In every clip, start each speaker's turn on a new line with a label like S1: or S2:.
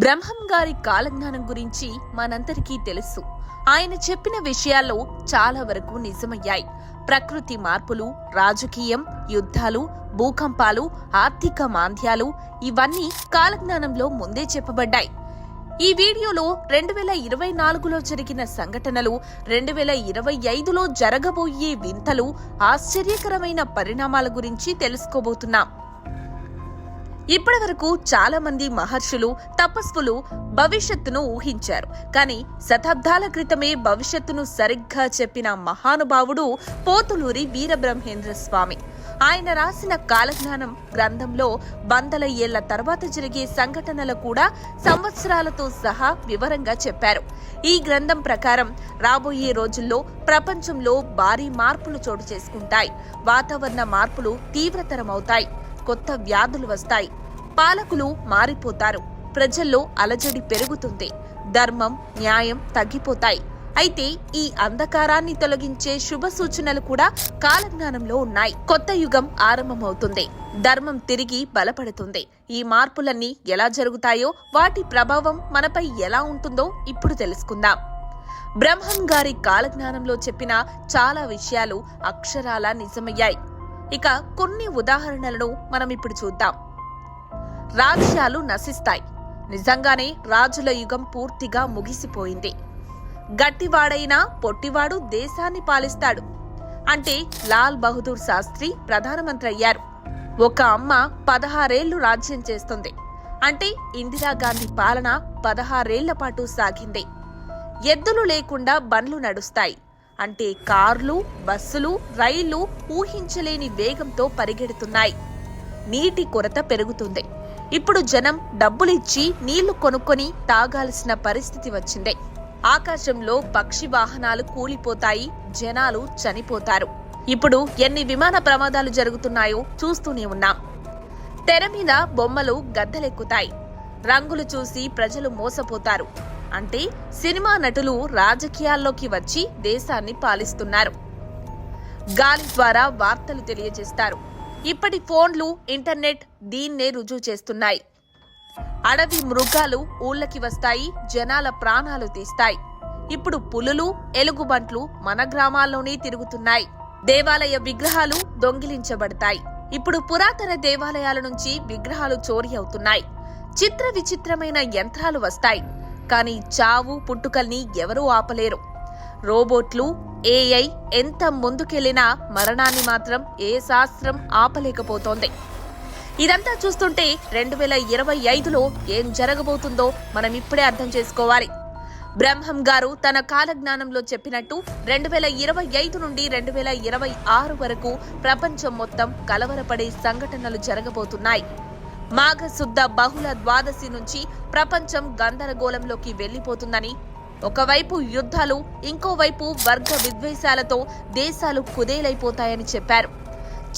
S1: బ్రహ్మం గారి కాలజ్ఞానం గురించి మనందరికీ తెలుసు. ఆయన చెప్పిన విషయాల్లో చాలా వరకు నిజమయ్యాయి. ప్రకృతి మార్పులు రాజకీయం యుద్ధాలు భూకంపాలు ఆర్థిక మాంద్యాలు ఇవన్నీ కాలజ్ఞానంలో ముందే చెప్పబడ్డాయి. ఈ వీడియోలో రెండు వేల ఇరవై నాలుగులో జరిగిన సంఘటనలు రెండు వేల ఇరవై ఐదులో జరగబోయే వింతలు ఆశ్చర్యకరమైన పరిణామాల గురించి తెలుసుకోబోతున్నాం. ఇప్పటి వరకు చాలా మంది మహర్షులు తపస్సులు భవిష్యత్తును ఊహించారు. కానీ శతాబ్దాల క్రితమే భవిష్యత్తును సరిగ్గా చెప్పిన మహానుభావుడు పోతులూరి వీరబ్రహ్మేంద్ర స్వామి. ఆయన రాసిన కాలజ్ఞానం గ్రంథంలో వందల ఏళ్ళ తర్వాత జరిగే సంఘటనలు కూడా సంవత్సరాలతో సహా వివరంగా చెప్పారు. ఈ గ్రంథం ప్రకారం రాబోయే రోజుల్లో ప్రపంచంలో భారీ మార్పులు చోటు చేసుకుంటాయి. వాతావరణ మార్పులు తీవ్రతరమవుతాయి. కొత్త వ్యాధులు వస్తాయి. పాలకులు మారిపోతారు. ప్రజల్లో అలజడి పెరుగుతుంది. ధర్మం న్యాయం తగ్గిపోతాయి. అయితే ఈ అంధకారాన్ని తొలగించే శుభ సూచనలు కూడా కాలజ్ఞానంలో ఉన్నాయి. కొత్త యుగం ఆరంభమవుతుంది. ధర్మం తిరిగి బలపడుతుంది. ఈ మార్పులన్నీ ఎలా జరుగుతాయో వాటి ప్రభావం మనపై ఎలా ఉంటుందో ఇప్పుడు తెలుసుకుందాం. బ్రహ్మం గారి కాలజ్ఞానంలో చెప్పిన చాలా విషయాలు అక్షరాల నిజమయ్యాయి. ఇక కొన్ని ఉదాహరణలను మనం ఇప్పుడు చూద్దాం. రాజ్యాలు నశిస్తాయి. నిజంగానే రాజుల యుగం పూర్తిగా ముగిసిపోయింది. గట్టివాడైనా పొట్టివాడు దేశాన్ని పాలిస్తాడు. అంటే లాల్ బహదూర్ శాస్త్రి ప్రధానమంత్రి అయ్యారు. ఒక అమ్మ పదహారేళ్ళు రాజ్యం చేస్తుంది. అంటే ఇందిరాగాంధీ పాలన పదహారేళ్ళ పాటు సాగింది. ఎద్దులు లేకుండా బండ్లు నడుస్తాయి. అంటే కార్లు బస్సులు రైళ్ళు ఊహించలేని వేగంతో పరిగెడుతున్నాయి. నీటి కొరత పెరుగుతుంది. ఇప్పుడు జనం డబ్బులిచ్చి నీళ్ళు కొనుక్కొని తాగాల్సిన పరిస్థితి వచ్చింది. ఆకాశంలో పక్షి వాహనాలు కూలిపోతాయి జనాలు చనిపోతారు. ఇప్పుడు ఎన్ని విమాన ప్రమాదాలు జరుగుతున్నాయో చూస్తూనే ఉన్నాం. తెర మీద బొమ్మలు గద్దలెక్కుతాయి. రంగులు చూసి ప్రజలు మోసపోతారు. అంటే సినిమా నటులు రాజకీయాల్లోకి వచ్చి దేశాన్ని పాలిస్తున్నారు. గాలి ద్వారా వార్తలు తెలియజేస్తారు. ఇప్పటి ఫోన్లు ఇంటర్నెట్ దీన్నే రుజువు చేస్తున్నాయి. అడవి మృగాలు ఊళ్ళకి వస్తాయి జనాల ప్రాణాలు తీస్తాయి. ఇప్పుడు పులులు ఎలుగుబంట్లు మన గ్రామాల్లోనే తిరుగుతున్నాయి. దేవాలయ విగ్రహాలు దొంగిలించబడతాయి. ఇప్పుడు పురాతన దేవాలయాల నుంచి విగ్రహాలు చోరీ అవుతున్నాయి. చిత్ర విచిత్రమైన యంత్రాలు వస్తాయి. కానీ చావు పుట్టుకల్ని ఎవరూ ఆపలేరు. రోబోట్లు ఏఐ ఎంత ముందుకెళ్ళినా మరణాన్ని మాత్రం ఏ శాస్త్రం ఆపలేకపోతోంది. ఇదంతా చూస్తుంటే రెండు వేల ఇరవై ఐదులో ఏం జరగబోతుందో మనం ఇప్పుడే అర్థం చేసుకోవాలి. బ్రహ్మం గారు తన కాలజ్ఞానంలో చెప్పినట్టు రెండు వేల ఇరవై ఐదు నుండి రెండు వేల ఇరవై ఆరు వరకు ప్రపంచం మొత్తం కలవరపడే సంఘటనలు జరగబోతున్నాయి. మాఘశుద్ధ బహుళ ద్వాదశి నుంచి ప్రపంచం గందరగోళంలోకి వెళ్ళిపోతుందని ఒకవైపు యుద్ధాలు ఇంకోవైపు వర్గ విద్వేషాలతో దేశాలు కుదేలైపోతాయని చెప్పారు.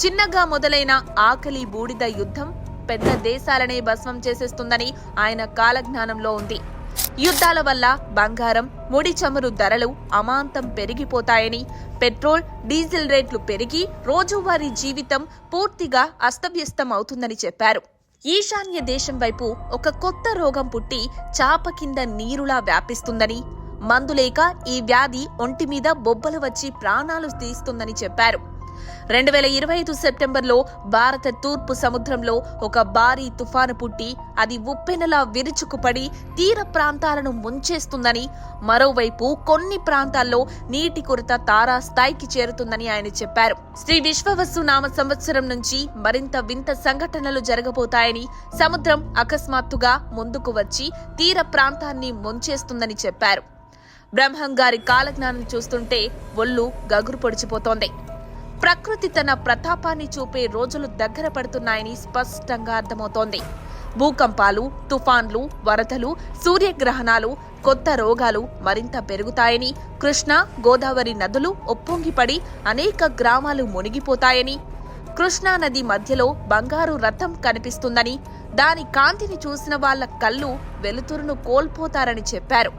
S1: చిన్నగా మొదలైన ఆకలి బూడిద యుద్ధం పెద్ద దేశాలనే భస్మం చేసేస్తుందని ఆయన కాలజ్ఞానంలో ఉంది. యుద్ధాల వల్ల బంగారం ముడి చమురు ధరలు అమాంతం పెరిగిపోతాయని పెట్రోల్ డీజిల్ రేట్లు పెరిగి రోజువారీ జీవితం పూర్తిగా అస్తవ్యస్తం అవుతుందని చెప్పారు. ఈశాన్య దేశం వైపు ఒక కొత్త రోగం పుట్టి చాప కింద నీరులా వ్యాపిస్తుందని మందులేక ఈ వ్యాధి ఒంటి మీద బొబ్బలు వచ్చి ప్రాణాలు తీస్తుందని చెప్పారు. రెండు వేల ఇరవై ఐదు సెప్టెంబర్లో భారత తూర్పు సముద్రంలో ఒక భారీ తుఫాను పుట్టి అది ఉప్పెనలా విరుచుకుపడి తీర ప్రాంతాలను ముంచేస్తుందని మరోవైపు కొన్ని ప్రాంతాల్లో నీటి కొరత తారాస్థాయికి చేరుతుందని ఆయన చెప్పారు. శ్రీ విశ్వవస్సు నామ సంవత్సరం నుంచి మరింత వింత సంఘటనలు జరగబోతాయని సముద్రం అకస్మాత్తుగా ముందుకు వచ్చి తీర ప్రాంతాన్ని ముంచేస్తుందని చెప్పారు. బ్రహ్మం గారి కాలజ్ఞానం చూస్తుంటే ఒళ్ళు గగురు పొడిచిపోతోంది. ప్రకృతి తన ప్రతాపాన్ని చూపే రోజులు దగ్గర పడుతున్నాయని స్పష్టంగా అర్థమవుతోంది. భూకంపాలు తుఫాన్లు వరదలు సూర్యగ్రహణాలు కొత్త రోగాలు మరింత పెరుగుతాయని కృష్ణ గోదావరి నదులు ఒప్పొంగిపడి అనేక గ్రామాలు మునిగిపోతాయని కృష్ణా నది మధ్యలో బంగారు రథం కనిపిస్తుందని దాని కాంతిని చూసిన వాళ్ళ కళ్ళు వెలుతురును కోల్పోతారని చెప్పారు.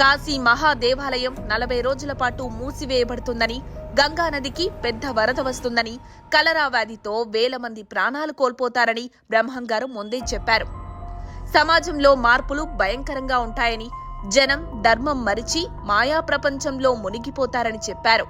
S1: కాశీ మహాదేవాలయం నలభై రోజుల పాటు మూసివేయబడుతుందని గంగా నదికి పెద్ద వరద వస్తుందని కలరా వ్యాధితో వేల మంది ప్రాణాలు కోల్పోతారని బ్రహ్మంగారు ముందే చెప్పారు. సమాజంలో మార్పులు భయంకరంగా ఉంటాయని జనం ధర్మం మరిచి మాయా ప్రపంచంలో మునిగిపోతారని చెప్పారు.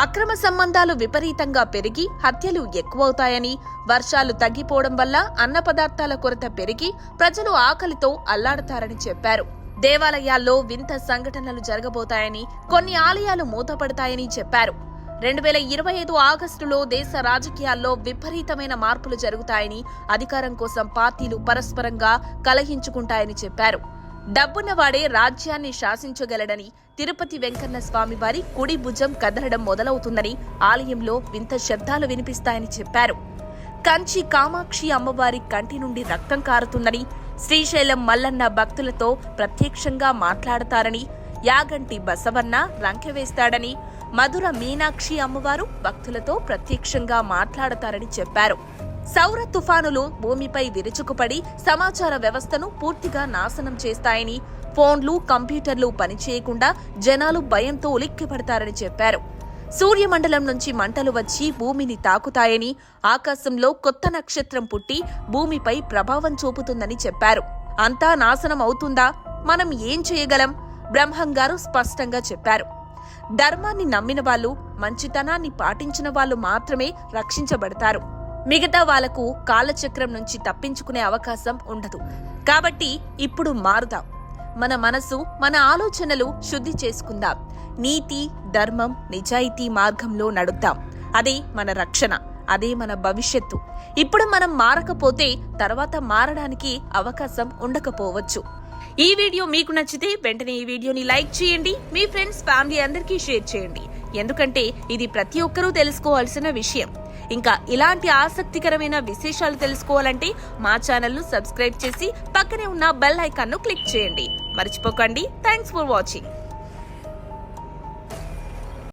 S1: అక్రమ సంబంధాలు విపరీతంగా పెరిగి హత్యలు ఎక్కువవుతాయని వర్షాలు తగ్గిపోవడం వల్ల అన్న పదార్థాల కొరత పెరిగి ప్రజలు ఆకలితో అల్లాడతారని చెప్పారు. దేవాలయాల్లో వింత సంఘటనలు జరగబోతాయని కొన్ని ఆలయాలు మూతపడతాయని చెప్పారు. రెండు వేల ఇరవై ఐదు ఆగస్టులో దేశ రాజకీయాల్లో విపరీతమైన మార్పులు జరుగుతాయని అధికారం కోసం పార్టీలు పరస్పరంగా కలహించుకుంటాయని చెప్పారు. డబ్బున్నవాడే రాజ్యాన్ని శాసించగలడని తిరుపతి వెంకన్న స్వామి వారి కుడి భుజం కదలడం మొదలవుతుందని ఆలయంలో వింత శబ్దాలు వినిపిస్తాయని చెప్పారు. కంచి కామాక్షి అమ్మవారి కంటి నుండి రక్తం కారుతుందని శ్రీశైలం మల్లన్న భక్తులతో ప్రత్యక్షంగా మాట్లాడతారని యాగంటి బసవన్న రంకె వేస్తాడని మధుర మీనాక్షి అమ్మవారు భక్తులతో ప్రత్యక్షంగా మాట్లాడతారని చెప్పారు. సౌర తుఫానులు భూమిపై విరుచుకుపడి సమాచార వ్యవస్థను పూర్తిగా నాశనం చేస్తాయని ఫోన్లు కంప్యూటర్లు పనిచేయకుండా జనాలు భయంతో ఉలిక్కిపడతారని చెప్పారు. సూర్యమండలం నుంచి మంటలు వచ్చి భూమిని తాకుతాయని ఆకాశంలో కొత్త నక్షత్రం పుట్టి భూమిపై ప్రభావం చూపుతుందని చెప్పారు. అంతా నాశనం అవుతుందా? మనం ఏం చేయగలం? బ్రహ్మంగారు స్పష్టంగా చెప్పారు. ధర్మాన్ని నమ్మిన వాళ్ళు మంచితనాన్ని పాటించిన వాళ్ళు మాత్రమే రక్షించబడతారు. మిగతా వాళ్ళకు కాలచక్రం నుంచి తప్పించుకునే అవకాశం ఉండదు. కాబట్టి ఇప్పుడు మారుదాం. మన మనసు మన ఆలోచనలు శుద్ధి చేసుకుందాం. నీతి ధర్మం నిజాయితీ మార్గంలో నడుద్దాం. అదే మన రక్షణ అదే మన భవిష్యత్తు. ఇప్పుడు మనం మారకపోతే తర్వాత మారడానికి అవకాశం ఉండకపోవచ్చు. ఈ వీడియో మీకు నచ్చితే వెంటనే ఈ వీడియోని లైక్ చేయండి మీ ఫ్రెండ్స్ ఫ్యామిలీ అందరికీ షేర్ చేయండి. ఎందుకంటే ఇది ప్రతి ఒక్కరూ తెలుసుకోవాల్సిన విషయం. ఇంకా ఇలాంటి ఆసక్తికరమైన విశేషాలు తెలుసుకోవాలంటే మా ఛానల్ను సబ్స్క్రైబ్ చేసి పక్కనే ఉన్న బెల్ ఐకాన్ను క్లిక్ చేయండి. మర్చిపోకండి. Thanks for watching